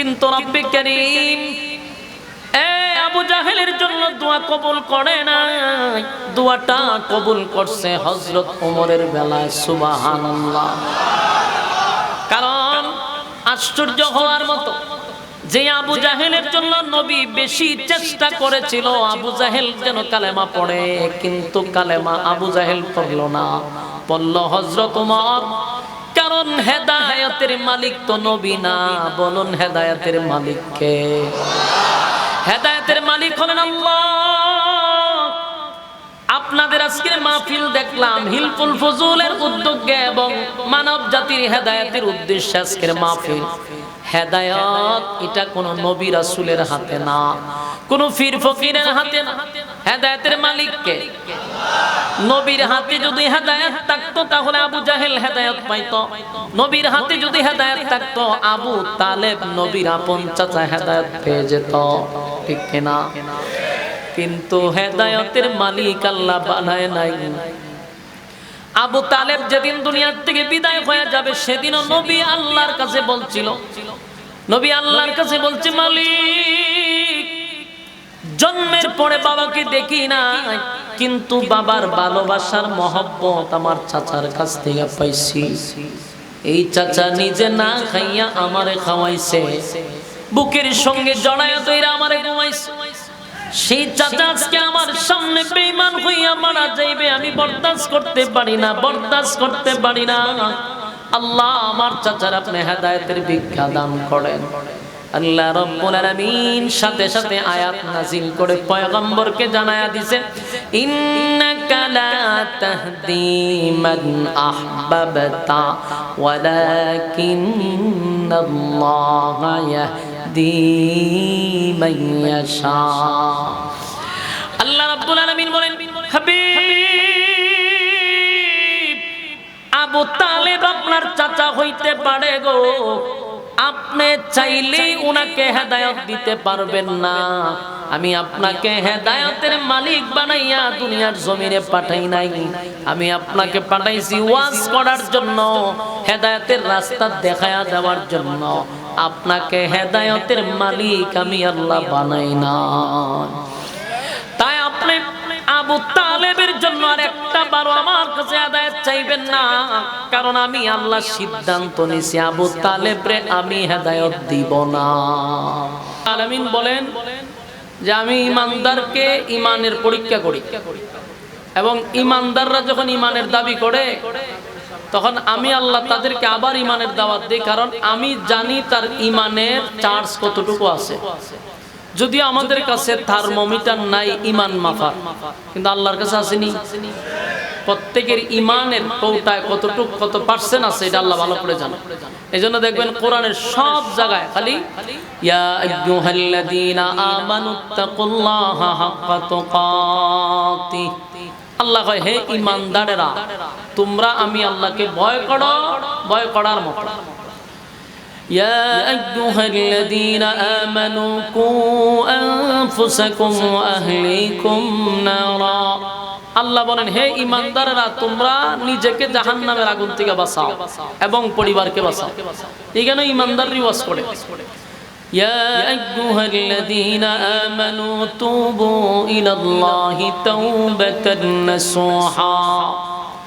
কিন্তু রব্বে করিম, এ আবু জন্য কবুল করে না কবুল করছে বেলায় কারণ আশ্চর্য হওয়ার মতো, যে আবু জাহেলের জন্য নবী বেশি চেষ্টা করেছিল, আবু জাহেল যেন কালেমা পড়ে, কিন্তু কালেমা আবু জাহেল পড়ল না। পড়ল হজরত উমর কারণ হেদায়তের মালিক তো নবী না। বলুন হেদায়তের মালিক কে? হেদায়তের মালিক হলেন আপনাদের আজকের মাহফিল দেখলাম হিলফুল ফজুলের উদ্যোগে এবং মানব জাতির হেদায়তের উদ্দেশ্যে আজকের মাহফিল। হেদায়ত এটা কোন নবী রাসূলের হাতে না। কোন ফির ফকিরের হাতে না। হেদায়েতের মালিককে। নবীর হাতে যদি হেদায়েত থাকতো, তাহলে আবু জাহেল হেদায়ত পাইতো। নবীর হাতে যদি হেদায়েত থাকতো, আবু তালেব নবীর আপন চাচা হেদায়েত পেয়ে যেত। ঠিক কিনা? কিন্তু হেদায়তের মালিক আল্লাহ বানায় নাই। আবু তালেব যেদিন দুনিয়ার থেকে বিদায় হয়ে যাবে, সেদিনও নবী আল্লাহর কাছে বলছিল নবী আল্লাহর কাছে বলছে, মালিক, জন্মের পরে বাবাকে দেখি না কিন্তু বাবার ভালোবাসার মহব্বত আমার চাচার কাছ থেকে পাইছি। এই চাচা নিজে না খাইয়া আমারে খাওয়াইছে। বুকের সঙ্গে জড়াইয়া তৈরা আমারে ঘুমাইছে। সেই চাচা আজকে আমার সামনে বেঈমান হইয়া মারা যাইবে, আমি বরদাস্ত করতে পারি না, বরদাস্ত করতে পারি না। আল্লাহ আমার চাচার আপনি হেদায়েতের ভিক্ষা দান করেন। আল্লাহ রব্বুল আলামিন সাথে সাথে আয়াত নাজিল করে পয়গম্বরকে জানায়া দিছে, ইন্নাকা লা তাহদি মান আহবাবতা ওয়ালাকিন্নাল্লাহা ইয়াহদি মান ইয়াশা। আল্লাহ রাব্বুল আলামিন বলেন, হাবিব! আবু তালেব আপনার চাচা হইতে পারে গো। আপনি চাইলেই উনাকে হেদায়ত দিতে পারবেন না। আমি আপনাকে হেদায়তের মালিক বানাইয়া দুনিয়ার জমিনে পাঠাই নাই। আমি আপনাকে পাঠাইছি ওয়াজ করার জন্য, হেদায়তের রাস্তা দেখায়া দেওয়ার জন্য। আপনাকে হেদায়তের মালিক আমি আল্লাহ বানাই না তাই আপনি আবু তালেবের আর একটা বারো আমার কাছে আদায় চাইবেন না। কারণ আমি আল্লাহ সিদ্ধান্ত নিছি আবু তালেবরে আমি হেদায়ত দিব না। আলামিন বলেন যে আমি ইমানদারকে ইমানের পরীক্ষা করি। এবং ইমানদাররা যখন ইমানের দাবি করে, তখন আমি আল্লাহ তাদেরকে আবার ইমানের দাওয়াত দিই, কারণ আমি জানি তার ইমানের চার্জ কতটুকু আছে। যদিও আমাদের কাছে থার্মোমিটার নাই ইমান মাফার কিন্তু আল্লাহর কাছে আসেনি। প্রত্যেকের ইমানের কৌটায় কতটুক কত পার্সেন্ট আছে এটা আল্লাহ ভালো করে জানে। এই জন্য দেখবেন কোরআনের সব জায়গায় খালি ইয়া আল্লাহ কয় হে ইমানদারেরা তোমরা আমি আল্লাহকে ভয় করো ভয় করার মতো। يا أيها الذين آمنوا قوا أنفسكم وأهليكم نارا আল্লাহ বলেন হে ইমানদারেরা তোমরা নিজেকে জাহান্নামের আগুন থেকে বাঁচাও এবং পরিবারকে বাঁচাও এখানে ইমানদার রিওয়াজ করে يا أيها الذين آمنوا توبوا إلى الله توبة نصوحا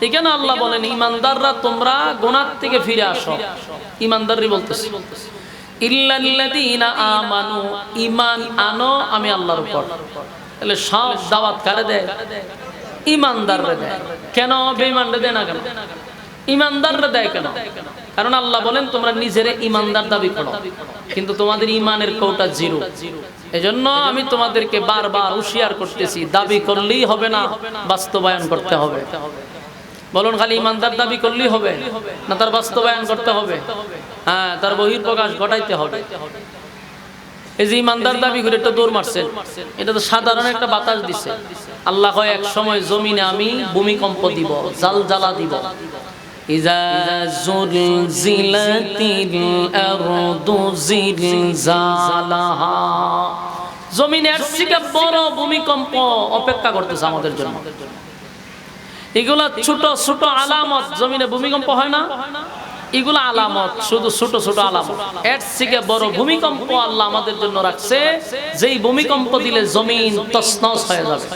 এখানে আল্লাহ বলেন ইমানদাররা তোমরা গোনার থেকে ফিরে আসো। ইমানদারই বলতেছি ইল্লাল্লাযীনা আমানু ঈমান আনো আমি আল্লাহর উপর। তাহলে সব দাওয়াত কারে দেয়? ইমানদাররে দেয়। কেন বেঈমানরে দেয় না কেন? ইমানদাররে দেয় কেন? কারণ আল্লাহ বলেন তোমরা নিজেরে ইমানদার দাবি করো। কিন্তু তোমাদের ইমানের কৌটা জিরো। এজন্য আমি তোমাদেরকে বারবার হুঁশিয়ার করতেছি দাবি করলেই হবে না বাস্তবায়ন করতে হবে। বলুন খালি ইমানদার দাবি করলেই হবে, না তার বাস্তবায়ন করতে হবে? হ্যাঁ তার বহির প্রকাশ ঘটাইতে হবে। এই যে ইমানদার দাবি করে একটা দৌড় মারছে এটা তো সাধারণ একটা বাতাস দিছে। আল্লাহ হয় এক সময় জমিনে আমি ভূমিকম্প দিব, জাল জ্বালা দিব। থেকে বড় ভূমিকম্প অপেক্ষা করতেছে আমাদের জন্য। এগুলা ছোট ছোট আলামত জমিনে ভূমিকম্প হয় না এগুলো আলামত শুধু ছোট ছোট আলামত এর থেকে বড় ভূমিকম্প আল্লাহ আমাদের জন্য রাখছে যেই ভূমিকম্প দিলে জমিন তছনছ হয়ে যাবে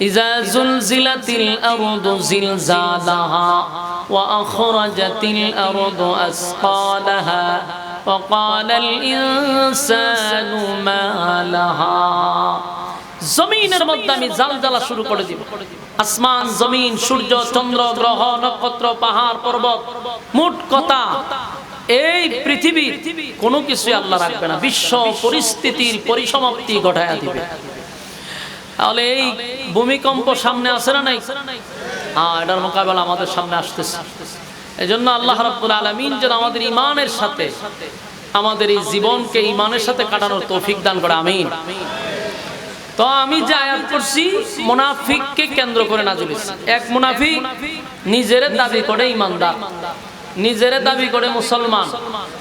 إذا زلزلت الأرض زلزالها وأخرجت الأرض أثقالها وقال الإنسان ما لها জমিনের মধ্যে আমি জালজালা শুরু করে দিব। আসমান, জমিন, সূর্য, চন্দ্র, গ্রহ, নক্ষত্র, পাহাড়, পর্বত, মোট কথা এই পৃথিবীর কোনো কিছুই আল্লাহ রাখবে না। বিশ্ব পরিস্থিতির পরিসমাপ্তি ঘটায়া দিবে। তাহলে এই ভূমিকম্প সামনে আসে না নাই? হ্যাঁ এটার মোকাবেলা আমাদের সামনে আসতেছে। এই জন্য আল্লাহ রাব্বুল আলামিন যেন আমাদের ইমানের সাথে, আমাদের এই জীবনকে ইমানের সাথে কাটানোর তৌফিক দান করে, আমিন। তো আমি যে আয়াত করছি, মুনাফিককে কেন্দ্র করে নাজিল। এক মুনাফিক নিজের দাবি করে ইমানদার, নিজের দাবি করে মুসলমান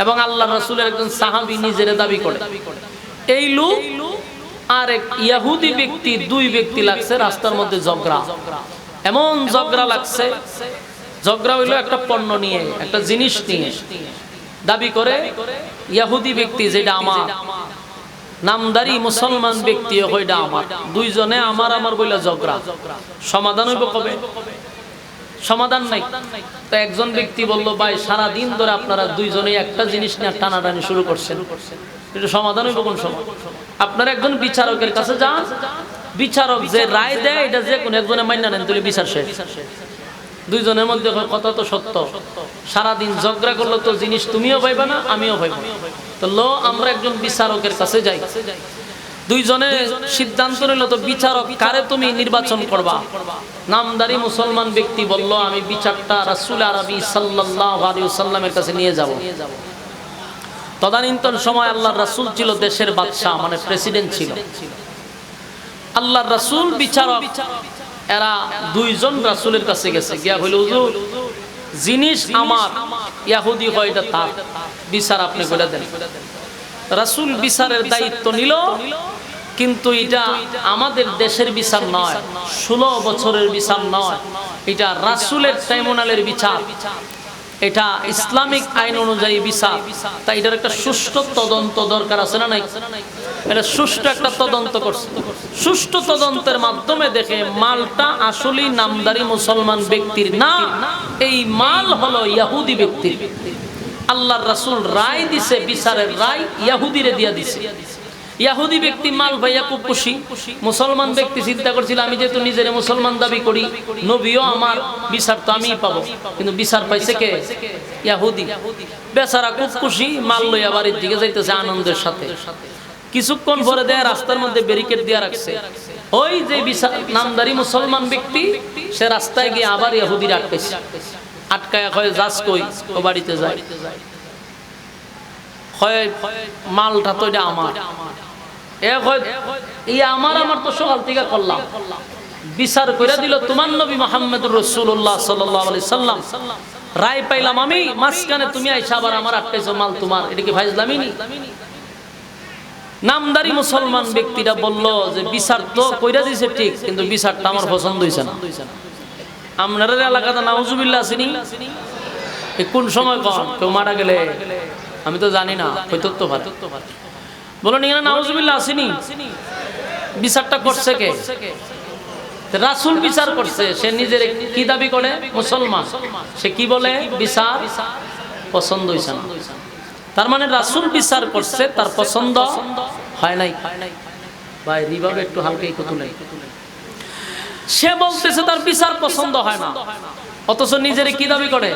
এবং আল্লাহ রাসূলের একজন সাহাবী নিজের দাবি করে। এই লোক আর এক ইয়াহুদি ব্যক্তি, দুই ব্যক্তি লাগছে, রাস্তার মধ্যে ঝগড়া। এমন ঝগড়া লাগছে, ঝগড়া হইল একটা পণ্য নিয়ে, একটা জিনিস নিয়ে। দাবি করে, ইয়াহুদি ব্যক্তি যেটা আমার নামদারি মুসলমান ব্যক্তি হইটা আমার। দুইজনে আমার আমার বইলা ঝগড়া। সমাধান হইব কবে? সমাধান নাই। তো একজন ব্যক্তি বলল, ভাই সারা দিন ধরে আপনারা দুইজনে একটা জিনিস নিয়ে টানাটানি শুরু করছেন। এটা সমাধান হইব কোন সময়? আপনারা একজন বিচারকের কাছে যান। বিচারক যে রায় দেয়, এটা যে কোনো একজনে মান্য নেন তুলে বিচার শেষ। দুইজনের মধ্যে কথা তো সত্য। সারাদিন ঝগড়া করলে তো জিনিস তুমিও পাইবা না, আমিও পাইব তো লো, আমরা একজন বিচারকের কাছে যাই। দুইজনে সিদ্ধান্ত নিল তো বিচারক, কারে তুমি নির্বাচন করবা? নামদারি মুসলমান ব্যক্তি বলল, আমি বিচারটা রাসুল আরবি আলাইহি সাল্লামের কাছে নিয়ে যাব। তদানীন্তন সময় আল্লাহ রাসুল ছিল দেশের বাদশাহ মানে প্রেসিডেন্ট ছিল। আল্লাহ রাসূল, বিচারক এরা দুইজন রাসুলের কাছে গেছে। গিয়া হইল জিনিস আমার, ইয়াহুদি হয় এটা তার। বিচার আপনি বলে দেন। রাসুল বিচারের দায়িত্ব নিল, কিন্তু এটা আমাদের দেশের বিচার নয়, ষোলো বছরের বিচার নয়। এটা রাসুলের ট্রাইব্যুনালের বিচার। এটা ইসলামিক আইন অনুযায়ী বিচার। তাই এটার একটা সুষ্ঠু তদন্ত দরকার আছে না নাই? এটা সুষ্ঠু একটা তদন্ত করছে। সুষ্ঠু তদন্তের মাধ্যমে দেখে মালটা আসলেই নামদারি মুসলমান ব্যক্তির না, এই মাল হলো ইয়াহুদি ব্যক্তির। আল্লাহর রাসূল রায় দিছে, বিচারের রায় ইয়াহুদিরে দিয়া দিছে। ইয়াহুদি ব্যক্তি মাল ভাইয়া খুব খুশি। মুসলমান ব্যক্তি চিন্তা করছিল, আমি যেহেতু নিজের মুসলমান দাবি করি, নবীও আমার বিচার তো আমিই পাবো। কিন্তু বিচার পাইছে কে? ইয়াহুদি। বেচারা খুব খুশি, মাল লইয়া বাড়ির দিকে যাইতেছে আনন্দের সাথে। কিছুক্ষণ পরে দেয় রাস্তার মধ্যে ব্যারিকেড দিয়ে রাখছে। ওই যে নামদারি মুসলমান ব্যক্তি, সে রাস্তায় গিয়ে আবার ইয়াহুদির আটকেছে আটকায় কয়, যাস কই, ও বাড়িতে যায়। মালটা তো এটা আমার। আমার আমার তো সকাল থেকে করলাম। বিচার করে দিল তোমার নবী মোহাম্মদুর রসুল্লাহ সাল্লাম। রায় পাইলাম আমি, মাঝখানে তুমি আইসা আবার আমার আটকাইছো মাল তোমার। এটা নামদারি মুসলমান ব্যক্তিরা বলল যে বিচার তো কইরা দিছে ঠিক, কিন্তু বিচারটা আমার পছন্দ হইছে না। আপনার এলাকাতে নাউজুবিল্লাহ আসেনি কোন সময় কন? কেউ মারা গেলে? আমি তো জানি না হয়তো তো পারে বলেন এখানে নাউজুবিল্লাহ আসেনি। বিচারটা করছে কে? রাসুল বিচার করছে। সে নিজের কি দাবি করে? মুসলমান। সে কি বলে? বিচার পছন্দ হইছে না। তার মানে রাসুল বিচার করছে তার পছন্দ হয় নাই। ভাই রিভাবে একটু হালকা একটু তুলে। সে বলতেছে তার বিচার পছন্দ হয় না। অথচ নিজের কি দাবি করে?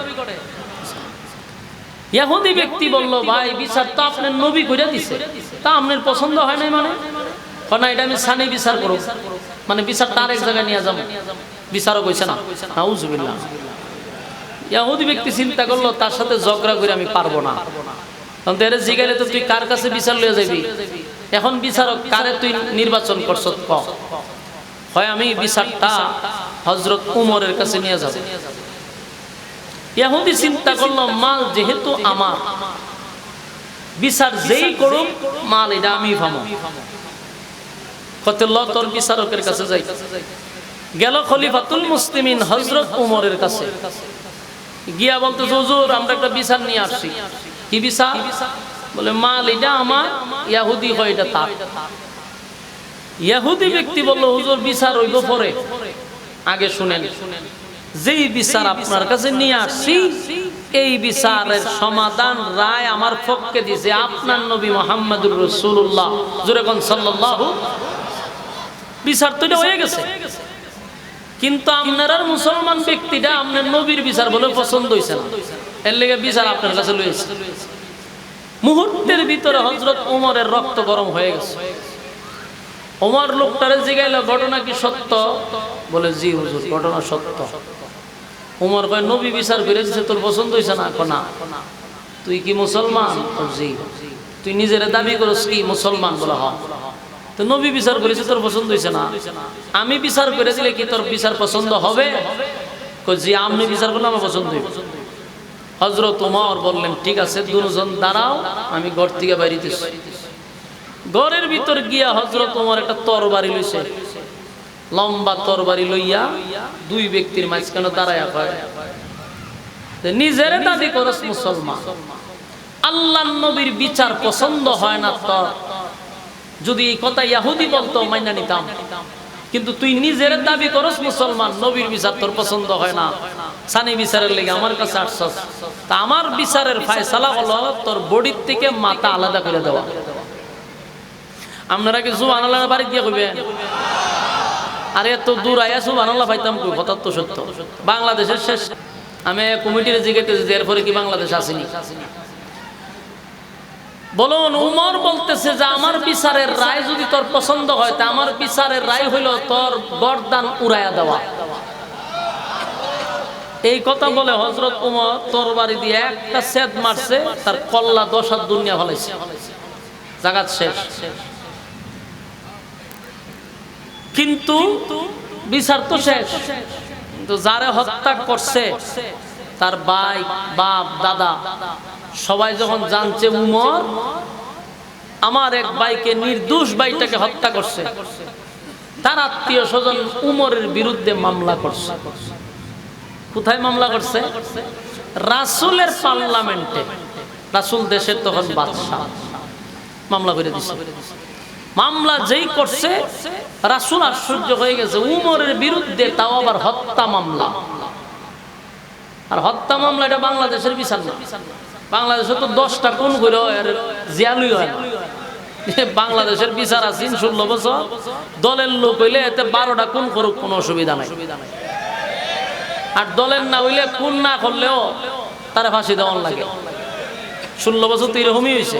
ইয়াহুদি ব্যক্তি বলল, ভাই, বিচার তো আপনার নবী করে দিছে। তা আপনার পছন্দ হয় নাই মানে? না, এটা আমি সানি বিচার করব মানে বিচারটা এক জায়গায় নিয়ে যাব। বিচারও কইছে না। নাউজুবিল্লাহ। ইয়াহুদি ব্যক্তি চিন্তা করল, তার সাথে ঝগড়া করে আমি পারব না। তখন তো এর জিগাইলে তো তুই কার কাছে বিচার লয়ে যাবি? এখন বিচারক কারে তুই নির্বাচন করছ? হয় আমি বিচারটা হজরত উমরের কাছে নিয়ে যাব। ইয়াহুদি চিন্তা করল, মাল যেহেতু আমার, বিচার যেই করুক, মাল এটা আমি ভাবো। কত ল তোর বিচারকের কাছে যাই। গেল খলিফাতুল মুসলিমিন হজরত উমরের কাছে। গিয়া বলতে, হুজুর, আমরা একটা বিচার নিয়ে আসছি। কি বিচার? বলে, মাল এটা আমার, ইয়াহুদি হয় এটা তার। ইয়াহুদি ব্যক্তি বলল, হুজুর, বিচার হইব পরে। আগে শুনেন। যেই বিচার আপনার কাছে নিয়ে আসছি এই বিচারের সমাধান রায় আমার পক্ষে দিছে আপনার নবী মোহাম্মদুর রসুল্লাহ জুরেকন সাল্লাহ বিচার তো হয়ে গেছে। কিন্তু আপনার মুসলমান ব্যক্তিটা আপনার নবীর বিচার বলে পছন্দ হয়েছে না। এর লেগে বিচার আপনার কাছে লয়েছে মুহূর্তের ভিতরে হজরত ওমরের রক্ত গরম হয়ে গেছে। ওমর লোকটারে জিগাইল, ঘটনা কি সত্য? বলে, জি হুজুর, ঘটনা সত্য। উমর কয়, নবী বিচার করে দিছে, তোর পছন্দ হয়েছে না? কোনা তুই কি মুসলমান? তুই নিজের দাবি করস কি মুসলমান বলে হ তো নবী বিচার করেছে তোর পছন্দ হয়েছে না? আমি বিচার করে দিলে কি তোর বিচার পছন্দ হবে? জি আপনি বিচার করলে আমার পছন্দ হইব। হজরত উমর বললেন, ঠিক আছে, দুজন দাঁড়াও, আমি ঘর থেকে বাইরিতেছি ঘরের ভিতর গিয়া হজরত উমর একটা তরবারি লইছে। লম্বা তরবারি লইয়া দুই ব্যক্তির মাঝখানে দাঁড়ায়া কয় নিজের দাবি করস মুসলমান। আল্লাহ নবীর বিচার পছন্দ হয় না তোর যদি এই কথা ইয়াহুদি বলতো, মাইনা নিতাম। কিন্তু তুই নিজের দাবি করস মুসলমান, নবীর বিচার তোর পছন্দ হয় না। সানি বিচারের লেগে আমার কাছে আসছস তা আমার বিচারের ফায়সালা হলো তোর বডির থেকে মাথা আলাদা করে দেওয়া। আপনারা কি জুবান আল্লাহ বাড়ি দিয়ে কইবেন? আর এত দূর আয়া সুবান আল্লাহ পাইতাম কই? কথা তো সত্য। বাংলাদেশের শেষ। আমি কমিটির জিজ্ঞেস যে এরপরে কি বাংলাদেশ আসেনি? বলুন, উমর বলতেছে যে আমার বিচারের রায় যদি তোর পছন্দ হয়, তা আমার বিচারের রায় হইল তোর গরদান উড়াইয়া দেওয়া। এই কথা বলে হজরত উমর তোর বাড়ি দিয়ে একটা সেদ মারছে, তার কল্লা দশ হাত দুনিয়া ফলাইছে। জাগাত শেষ। কিন্তু বিচার তো শেষ। কিন্তু যারে হত্যা করছে, তার ভাই, বাপ, দাদা, সবাই যখন জানছে উমর, আমার এক ভাইকে নির্দোষ ভাইটাকে হত্যা করছে। তার আত্মীয় স্বজন উমরের বিরুদ্ধে মামলা করছে। কোথায় মামলা করছে? রাসুলের পার্লামেন্টে। রাসুল দেশের তখন বাদশাহ। মামলা করে দিছে। মামলা যেই করছে, রাসুল আশ্চর্য হয়ে গেছে। উমরের বিরুদ্ধে তাও আবার হত্যা মামলা। আর হত্যা মামলা এটা বাংলাদেশের বিচার না। বাংলাদেশে তো দশটা কোন করে জিয়ালুই হয় বাংলাদেশের বিচার আছে ষোলো বছর। দলের লোক হইলে এতে বারোটা কোন করুক, কোনো অসুবিধা নাই। আর দলের না হইলে কোন না করলেও তারা ফাঁসি দেওয়ান লাগে। ষোলো বছর তো এরকমই হয়েছে।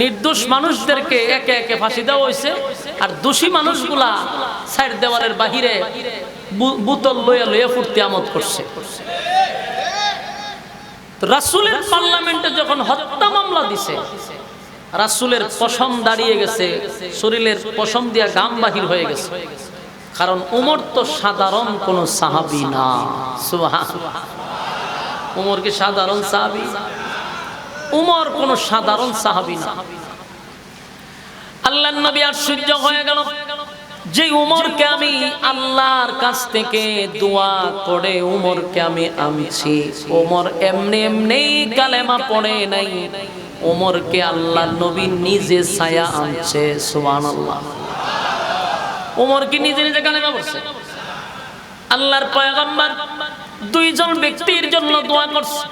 নির্দোষ মানুষদেরকে একে একে ফাঁসি দেওয়া হয়েছে, আর দোষী মানুষগুলা সাইড দেওয়ালের বাহিরে বুতল লইয়া লইয়া ফুর্তি আমদ করছে। রাসুলের পার্লামেন্টে যখন হত্যা মামলা দিছে, রাসুলের পশম দাঁড়িয়ে গেছে, শরীরের পশম দিয়া গাম বাহির হয়ে গেছে। কারণ উমর তো সাধারণ কোন সাহাবি না। সুবহান। উমর কি সাধারণ সাহাবি? উমর কোন সাধারণ সাহাবি না। আল্লাহ নবী আর সূর্য হয়ে গেল। যে উমরকে আমি আল্লাহর কাছ থেকে দোয়া করে উমরকে আমি আনছি, উমর এমনি এমনি কালেমা পড়ে নাই। উমরকে আল্লাহ নবী নিজে ছায়া আনছে, সুবহানাল্লাহ। উমর কি নিজে নিজে কালেমা পড়ছে? আল্লাহর পয়গম্বর দুইজন ব্যক্তির জন্য দোয়া করছে।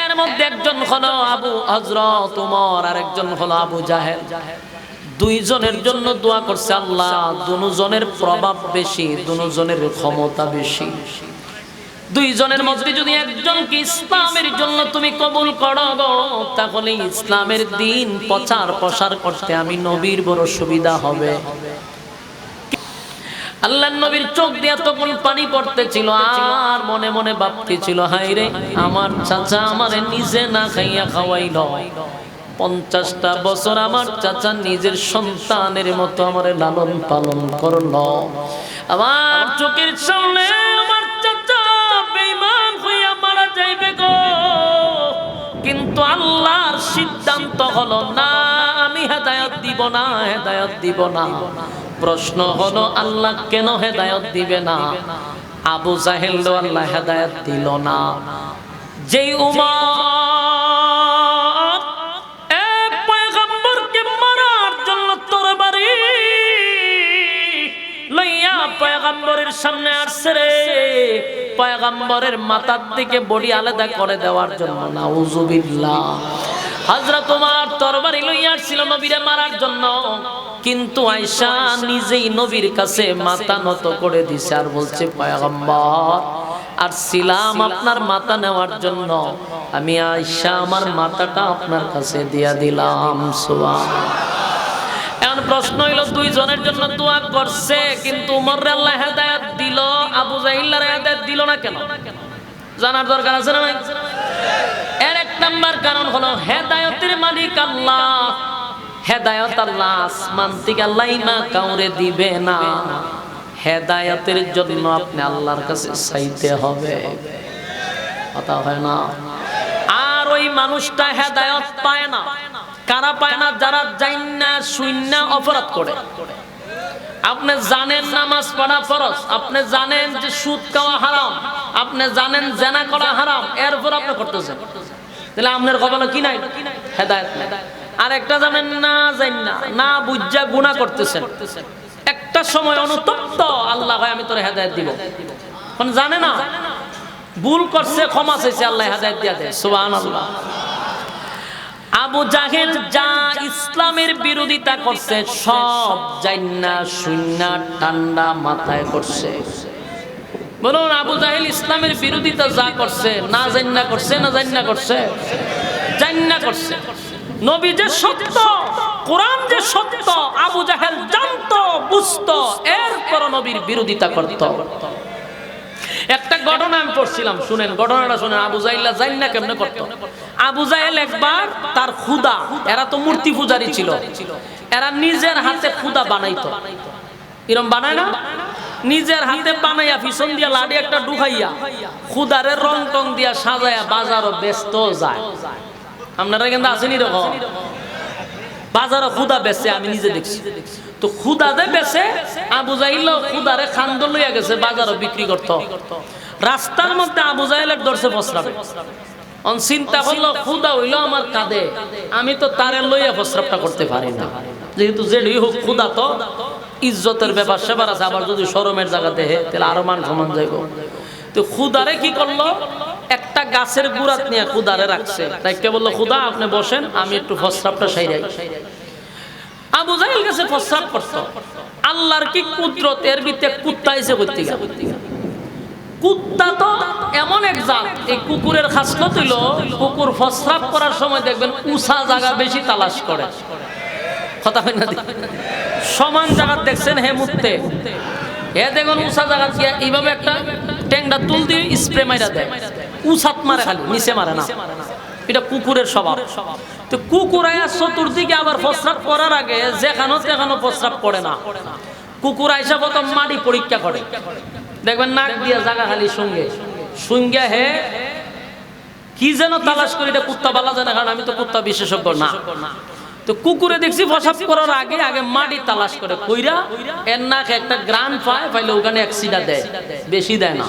এর মধ্যে একজন হলো আবু হজরত উমর আর একজন হলো আবু জাহেল। দুইজনের জন্য দোয়া করছে আল্লাহ, দুজনের প্রভাব বেশি, দুজনের ক্ষমতা বেশি। দুইজনের মধ্যে যদি একজনকে ইসলামের জন্য তুমি কবুল করো তাহলে ইসলামের দিন প্রচার প্রসার করতে আমি নবীর বড় সুবিধা হবে। আল্লাহ নবীর চোখ দিয়ে তখন পানি পড়তেছিল, আর মনে মনে ভাবতেছিল হাই রে, আমার চাচা আমারে নিজে না খাইয়া খাওয়াইল। পঞ্চাশটা বছর আমার চাচা নিজের সন্তানের মতো আমার লালন পালন করল। আমার চোখের সামনে আমার চাচা হইয়া মারা যাইবে গো। কিন্তু আল্লাহর সিদ্ধান্ত হলো, না, আমি হেদায়ত দিব না, হেদায়ত দিব না। প্রশ্ন হলো, আল্লাহ কেন হেদায়ত দিবে না? আবু জাহেল আল্লাহ হেদায়ত দিল না। যেই মারার জন্য রে। মাথার দিকে বডি আলাদা করে দেওয়ার হযরত ওমর তরবারি লইয়া আসছিল নবীরে মারার জন্য। কিন্তু আয়েশা নিজেই নবীর কাছে মাথা নত করে দিছে আর বলছে, পয়গম্বর, আর ছিলাম আপনার মাথা নেওয়ার জন্য। আমি আয়েশা, আমার মাথাটা আপনার কাছে দিয়া দিলাম এখন প্রশ্ন হইল জন্য কিন্তু আল্লাহ হেদায়াত দিল, আবু না কেন? জানার দরকার আছে না এর কারণ হলো, হেদায়তের মালিক আল্লাহ। হেদায়ত আল্লাহ আসমান থেকে না কাউরে দিবে না। হেদায়তের জন্য আপনি আল্লাহর কাছে চাইতে হবে। কথা হয় না? আর ওই মানুষটা হেদায়ত পায় না। কারা পায় না? যারা জাইন্না শুইন্না অপরাধ করে। আপনি জানেন নামাজ পড়া ফরজ। আপনি জানেন যে সুদ খাওয়া হারাম। আপনি জানেন জেনা করা হারাম। এরপর আপনি করতেছেন। তাহলে আপনার কপালে কি নাই? হেদায়ত নাই। আর একটা জানেন না জান না না বুঝা গুণা করতেছেন। একটা সময় অনুতপ্ত আল্লাহ ভাই আমি তোর হেদায়ত দিব। কোন জানে না? ভুল করছে ক্ষমা চাইছে আল্লাহ হেদায়ত দিয়া দেয়। সুবহানাল্লাহ। আবু জাহেল যা ইসলামের বিরোধিতা করছে সব জান্না শূন্য ঠান্ডা মাথায় করছে। বলুন আবু জাহেল ইসলামের বিরোধিতা যা করছে না জান্না করছে না জান্না করছে? জান্না করছে। নবী যে সত্য, কোরআন যে সত্য, আবু জাহেল জানতো, বুঝতো এরপর নবীর বিরোধিতা করত। একটা ঘটনা আমি পড়ছিলাম, শুনেন, ঘটনাটা শুনেন, আবু জাইল্লা জাইন না কেমনে করতো? আবু জাহেল একবার তার খুদা এরা তো মূর্তি পূজারি ছিল, এরা নিজের হাতে খুদা বানাইতো। এরম বানায় না? নিজের হাতে বানাইয়া পিছন দিয়া লাড়ি একটা ডুকাইয়া খুদারে রং টং দিয়া সাজায়া বাজারও ব্যস্ত যায়। আপনারা কিন্তু আসেনি রকম বাজারে খুদা বেচে, আমি নিজে দেখছি। তো খুদা দে বেচে, আবু জাইল খুদারে খান্দ লইয়া গেছে বাজারে বিক্রি করত। রাস্তার মধ্যে আবু জাইলের দর্শে ফসরাবে। অন চিন্তা করল, খুদা হইল আমার কাঁদে আমি তো তারে লইয়া ফসরাবটা করতে পারি না। যেহেতু যেটি হোক, খুদা তো। ইজ্জতের ব্যাপার সেবার আছে, আবার যদি শরমের জায়গাতে হে, তাহলে আরও মান সমান যাইব। তো খুদারে কি করল? একটা গাছের গুড়াত নিয়ে খুদারে রাখছে। তাই কে বলল খুদা আপনি বসেন, আমি একটু ফসরাবটা সাইরাই। আবু জাহেল কাছে প্রস্রাব করত আল্লাহর কি কুদরত? এর ভিতরে কুত্তা এসে করতে কুত্তা তো এমন এক জাত, এই কুকুরের খাসলত হইল, কুকুর প্রস্রাব করার সময় দেখবেন উষা জায়গা বেশি তালাশ করে। কথা হয় না সমান জায়গা দেখছেন হে মুহূর্তে হে দেখুন উষা জায়গা দিয়ে এইভাবে একটা ট্যাংটা তুল দিয়ে স্প্রে মাইরা দেয়। উষাত মারে খালি, নিচে মারে না। এটা কুকুরের স্বভাব। তো কুকুর আয়া চতুর্দিকে আবার প্রস্রাব করার আগে যেখানো তেখানো প্রস্রাব করে না। কুকুর আইসা প্রথম মাটি পরীক্ষা করে। দেখবেন নাক দিয়া জাগা খালি সঙ্গে সঙ্গে হে, কি যেন তালাশ করি, এটা কুত্তা বালা জানে কারণ আমি তো কুত্তা বিশেষজ্ঞ না। তো কুকুরে দেখছি প্রসাব করার আগে আগে মাটি তালাশ করে, কইরা এর নাকে একটা গ্রান পায়, পাইলে ওখানে এক সিডা দেয়, বেশি দেয় না।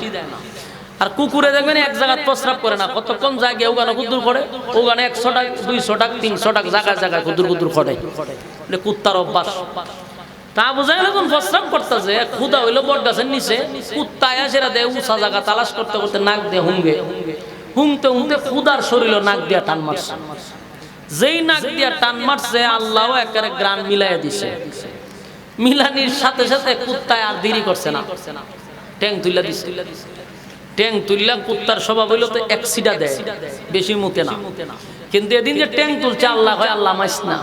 আর কুকুরে দেখবেন এক জায়গায় প্রস্রাব করে না, কতক্ষণ জায়গায় ওখানে কুদুর করে, ওখানে একশো টাকা দুইশো টাকা তিনশো টাকা জায়গায় জায়গায় কুদুর কুদুর করে। কুত্তার অভ্যাস। তা বোঝাই যখন প্রস্রাব করতেছে খুদা হইল বট গাছের নিচে কুত্তায় আসেরা দেয়, উঁচা জায়গা তালাশ করতে করতে নাক দিয়ে হুঙ্গে। হুংতে হুংতে খুদার শরীর নাক দিয়া টান মারছে। যেই নাক দিয়া টান মারছে আল্লাহ একেবারে গ্রান মিলাইয়া দিছে। মিলানির সাথে সাথে কুত্তায় আর দেরি করছে না। ট্যাং তুইলা দিছে। ট্যাং তুললা কুত্তার স্বভাব হইল তো এক সিডা দেয়, বেশি মুতে না। কিন্তু এদিন যে ট্যাং তুলছে, আল্লাহ হয় আল্লাহ মাইস না।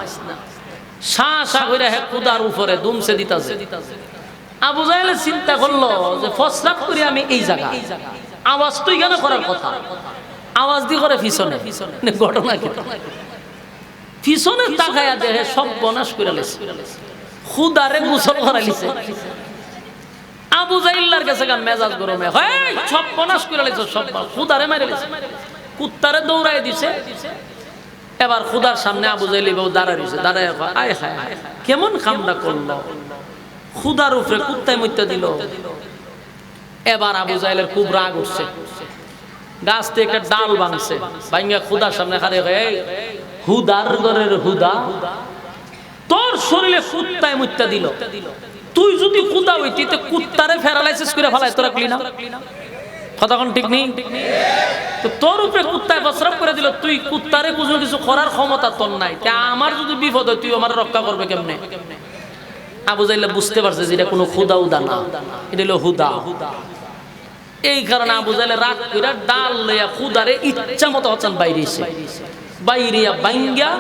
সা সা করে হে কুদার উপরে দুমছে দিতাছে। আবু জাহেলে চিন্তা করল যে ফসরাপ করি আমি এই জায়গা আওয়াজ তুই কেন করার কথা। আওয়াজ দিয়ে করে পিছনে। ঘটনা কি? পিছনে তাকায়া দেহে সব বনাশ করে লেছে। খুদারে গোসল করাইছে আবু জাইল্লার কাছে গা মেজাজ গরমে। হয় সব বনাশ করে লেছে সব খুদারে মেরে লেছে। কুত্তারে দৌড়াই দিছে। এবার খুদার সামনে আবু জাইলি বাবু দাঁড়ায় রয়েছে দাঁড়ায় আয় হায় হায়, খুদার উপরে কুত্তায় মত্যা দিল। এবার আবু জাহেলের খুব রাগ উঠছে। গাছ থেকে একটা ডাল ভাঙছে ভাঙ্গা খুদার সামনে খারে হয়ে হুদার ঘরের হুদা। তোর শরীরে কুত্তায় মুত্তা দিল। তুই যদি কুদা হইতি, তো কুত্তারে ফেরালাইসিস করে ফেলাই তোরা ক্লিনা কতক্ষণ ঠিক নেই? তো তোর উপরে কুত্তায় বসরাপ করে দিল, তুই কুত্তারে কোনো কিছু করার ক্ষমতা তোর নাই। তা আমার যদি বিপদ হয়, তুই আমার রক্ষা করবে কেমনে? আবু জাইল্লা বুঝতে পারছে যে এটা কোনো খুদা উদা না। এটা হলো হুদা। এই কারণে আবু জাইলে রাগ কইরা ডাল লইয়া খুদারে ইচ্ছা মতো হচ্ছেন বাইরে এসে। বাইরে বাইঙ্গা,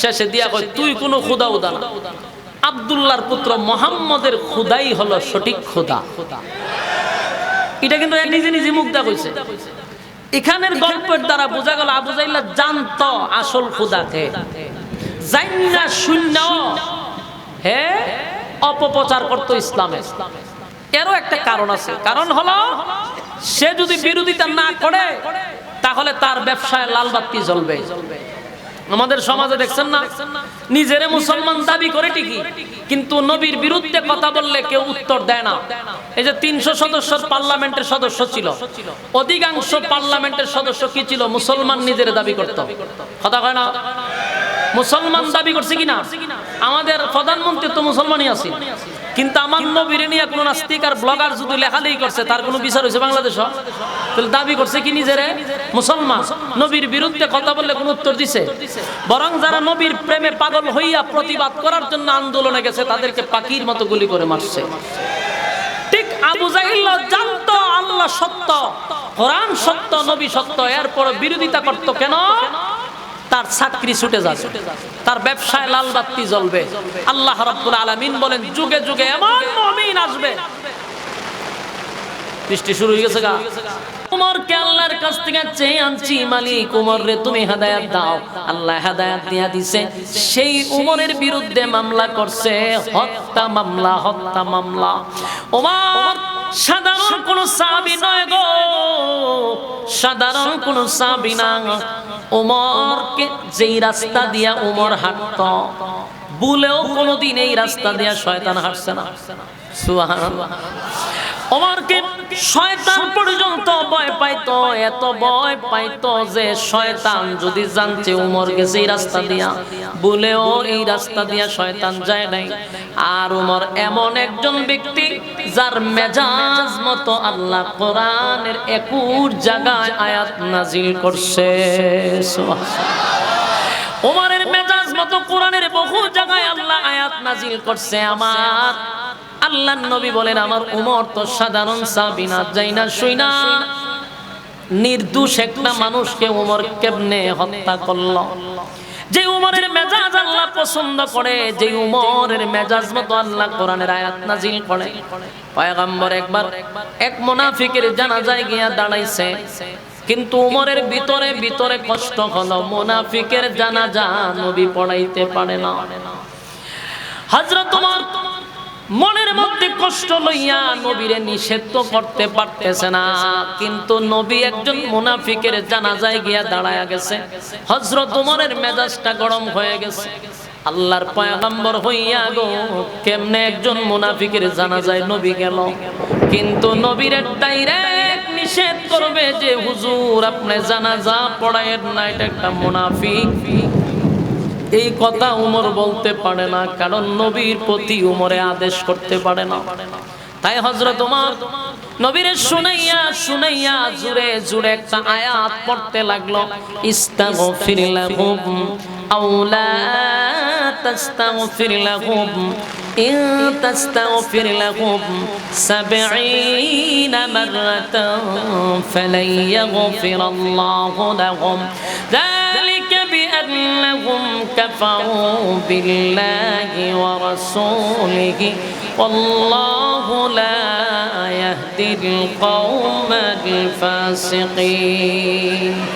শেষে দিয়া কয়, তুই কোনো খুদা উদা না পুত্র মোহাম্মদের খুদাই হলো সঠিক খুদা। এটা কিন্তু নিজে নিজে মুগ্ধা কইছে। এখানের গল্পের দ্বারা বোঝা গেল আবু জাইল্লা জানত আসল খুদাকে জাইন্না শূন্য, হে অপপ্রচার করতো ইসলামে। এরও একটা কারণ আছে। কারণ হলো, সে যদি বিরোধিতা না করে তাহলে তার ব্যবসায় লাল বাতি জ্বলবে। আমাদের সমাজে দেখছেন না? নিজেরে মুসলমান দাবি করে ঠিকই, কিন্তু নবীর বিরুদ্ধে কথা বললে কেউ উত্তর দেয় না। এই যে তিনশো সদস্যের পার্লামেন্টের সদস্য ছিল, অধিকাংশ পার্লামেন্টের সদস্য কি ছিল? মুসলমান নিজের দাবি করত। কথা কয় না? মুসলমান দাবি করছে কিনা? আমাদের প্রধানমন্ত্রী তো মুসলমানই আছে কিন্তু আমার নবীরে নিয়ে কোনো নাস্তিক আর ব্লগার যদি লেখালেখি করছে, তার কোনো বিচার হয়েছে বাংলাদেশ? তাহলে দাবি করছে কি নিজেরে? মুসলমান। নবীর বিরুদ্ধে কথা বললে কোনো উত্তর দিছে? বরং যারা নবীর প্রেমে পাগল হইয়া প্রতিবাদ করার জন্য আন্দোলনে গেছে, তাদেরকে পাখির মতো গুলি করে মারছে। ঠিক আবু জাহিল জানতো আল্লাহ সত্য, কোরআন সত্য, নবী সত্য এরপর বিরোধিতা করতো কেন? তার চাকরি ছুটে যাবে, তার ব্যবসায় লাল বাতি জ্বলবে। আল্লাহ রাব্বুল আলামিন বলেন, যুগে যুগে এমন মুমিন আসবে। বৃষ্টি শুরু হয়ে গেছে গা। সেই বিরুদ্ধে মামলা করছে, হত্যা মামলা হত্যা মামলা। সাধারণ কোন নয় গো, সাধারণ না। উমরকে যেই রাস্তা দিয়া উমর হাঁটত বুলেও কোনোদিন এই রাস্তা দিয়া শয়তান হাঁটছে না। সুবহানাল্লাহ। ওমরকে শয়তান পর্যন্ত ভয় পাইতো, এত ভয় পাইতো যে শয়তান যদি জানছে উমর গেছে এই রাস্তা দিয়া বলেও এই রাস্তা দিয়া শয়তান যায় নাই। আর উমর এমন একজন ব্যক্তি যার মেজাজ মতো আল্লাহ কোরআনের একুর জায়গায় আয়াত নাজিল করছে। ওমরের মেজাজ মতো কোরআনের বহু জায়গায় আল্লাহ আয়াত নাজিল করছে। আমার আল্লাহ নবী বলেন, আমার উমর তো সাধারণ সাবিনা যাই না, শুই না। নির্দোষ একটা মানুষকে উমর কেমনে হত্যা করল? যে উমরের মেজাজ আল্লাহ পছন্দ করে, যে উমরের মেজাজ মতো আল্লাহ কোরআনের আয়াত নাজিল করে। পয়গম্বর একবার এক মুনাফিকের জানাজায় গিয়া দাঁড়াইছে। কিন্তু উমরের ভিতরে ভিতরে কষ্ট হলো, মুনাফিকের জানাজা নবী পড়াইতে পারে না। হযরত উমর মনের মধ্যে কষ্ট লইয়া নবীরে নিষেধ তো করতে পারতেছে না। কিন্তু নবী একজন মুনাফিকের জানাজায় গিয়া দাঁড়ায়া গেছে। হযরত ওমরের মেজাজটা গরম হয়ে গেছে। আল্লাহর পয়গম্বর হইয়া গো, কেমনে একজন মুনাফিকের জানাজায় নবী গেল? কিন্তু নবীর ডাইরেক্ট নিষেধ করবে যে, হুজুর, আপনি জানাজা পড়ায়েন না, এটা একটা মুনাফিক। এই কথা উমর বলতে পারে না, কারণ নবীর প্রতি উমরে আদেশ করতে পারে না। তাই হজরত উমর নবীরে শুনাইয়া শুনাইয়া জুড়ে জুড়ে একটা আয়াত পড়তে লাগল, ইস্তাগফির بأنهم كفروا بالله ورسوله. والله لا يهدي القوم الفاسقين.